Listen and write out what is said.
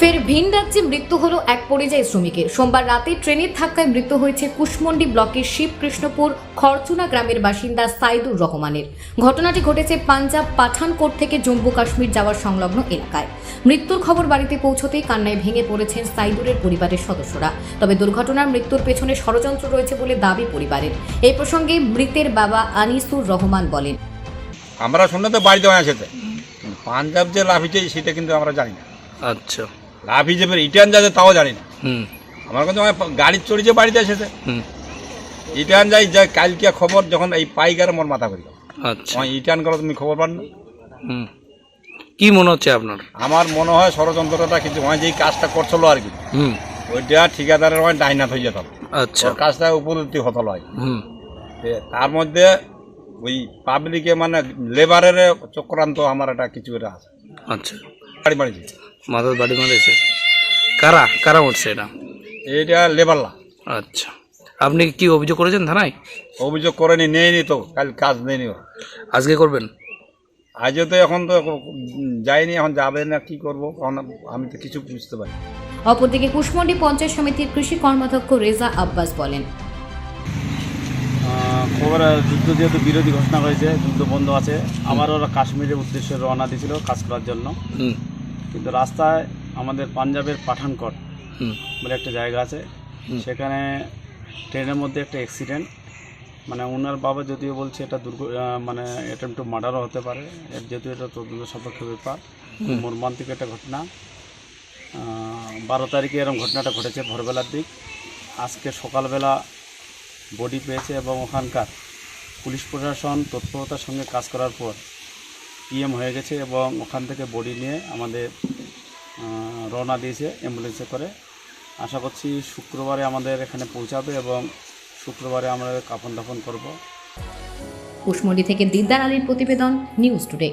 ফের ভিন রাজ্যে মৃত্যু হলো এক পরিযায়ী শ্রমিকের। সোমবার রাতে ট্রেনের ধাক্কায় মৃত্যু হয়েছে কুশমন্ডি ব্লকের শিবকৃষ্ণপুর খরচুনা গ্রামের বাসিন্দা সাইদুর রহমানের। ঘটনাটি ঘটেছে পাঞ্জাব পাঠানকোট থেকে জম্মু কাশ্মীর যাওয়ার সংলগ্ন এলাকায়। মৃত্যুর খবর বাড়িতে পৌঁছতেই কান্নায় ভেঙে পড়েছেন সাইদুরের পরিবারের সদস্যরা। তবে দুর্ঘটনার মৃত্যুর পেছনে ষড়যন্ত্র রয়েছে বলে দাবি পরিবারের। এই প্রসঙ্গে মৃতের বাবা আনিসুর রহমান বলেন। আমরা শুনলে তো বাড়িতে পাঞ্জাব যে লাফিছে সেটা কিন্তু আমরা জানি না। আচ্ছা। লাফি যে রিটার্ন যাচ্ছে তাও জানি না। হুম। আমার আমার গাড়ি চড়িছে বাড়িতে এসেছে হুম। রিটার্ন যাই যাই কালকে খবর যখন এই পাইকার মোর মাথা করি আচ্ছা। রিটার্ন করো তুমি খবর পান না? হুম। কি মনে হচ্ছে আপনার? আমার মনে হয় ষড়যন্ত্রটা কিন্তু ওই যেই কাজটা করছিল আর কি। হুম। ওইটা ঠিকাদারের ওই ডাইনাত হয়ে যেত। আচ্ছা। কাজটা উপলব্ধি হতো হয় হুম। তার মধ্যে ওই পাবলিকে মানে লেবারের চক্রান্ত আমার একটা কিছু এটা আছে। আচ্ছা। বাড়ি মারিছে মাথার বাড়ি মারেছে কারা? কারা উঠছে এটা? এইটা লেবারলা আচ্ছা। আপনি কি অভিযোগ করেছেন থানায়? অভিযোগ করেনি নেয়নি তো কাল কাজ নেয়নি আজকে করবেন? আজও তো এখন তো যায়নি এখন যাবে না কি করব? কারণ আমি তো কিছু বুঝতে পারি অপরদিকে কুশমন্ডি পঞ্চায়েত সমিতির কৃষি কর্মাধ্যক্ষ রেজা আব্বাস বলেন। খবর যুদ্ধ যেহেতু বিরোধী ঘোষণা করেছে যুদ্ধ বন্ধ আছে আমার ওরা কাশ্মীরের উদ্দেশ্যে রওনা দিয়েছিল কাজ করার জন্য। কিন্তু রাস্তায় আমাদের পাঞ্জাবের পাঠানকট বলে একটা জায়গা আছে। সেখানে ট্রেনের মধ্যে একটা অ্যাক্সিডেন্ট মানে ওনার বাবা যদিও বলছে এটা দুর্ঘ মানে এটা একটু মার্ডারও হতে পারে এর যেহেতু এটা তদন্ত সাপেক্ষ ব্যাপার। মর্মান্তিক একটা ঘটনা। বারো তারিখে এরকম ঘটনাটা ঘটেছে ভোরবেলার দিক। আজকে সকালবেলা বডি পেয়েছে এবং ওখানকার পুলিশ প্রশাসন তৎপরতার সঙ্গে কাজ করার পর পিএম হয়ে গেছে এবং ওখান থেকে বডি নিয়ে আমাদের রওনা দিয়েছে অ্যাম্বুলেন্সে করে। আশা করছি শুক্রবারে আমাদের এখানে পৌঁছাবে এবং শুক্রবারে আমরা কাফন দাফন করব। কুশমন্ডি থেকে দিদার আলীর প্রতিবেদন নিউজ টুডে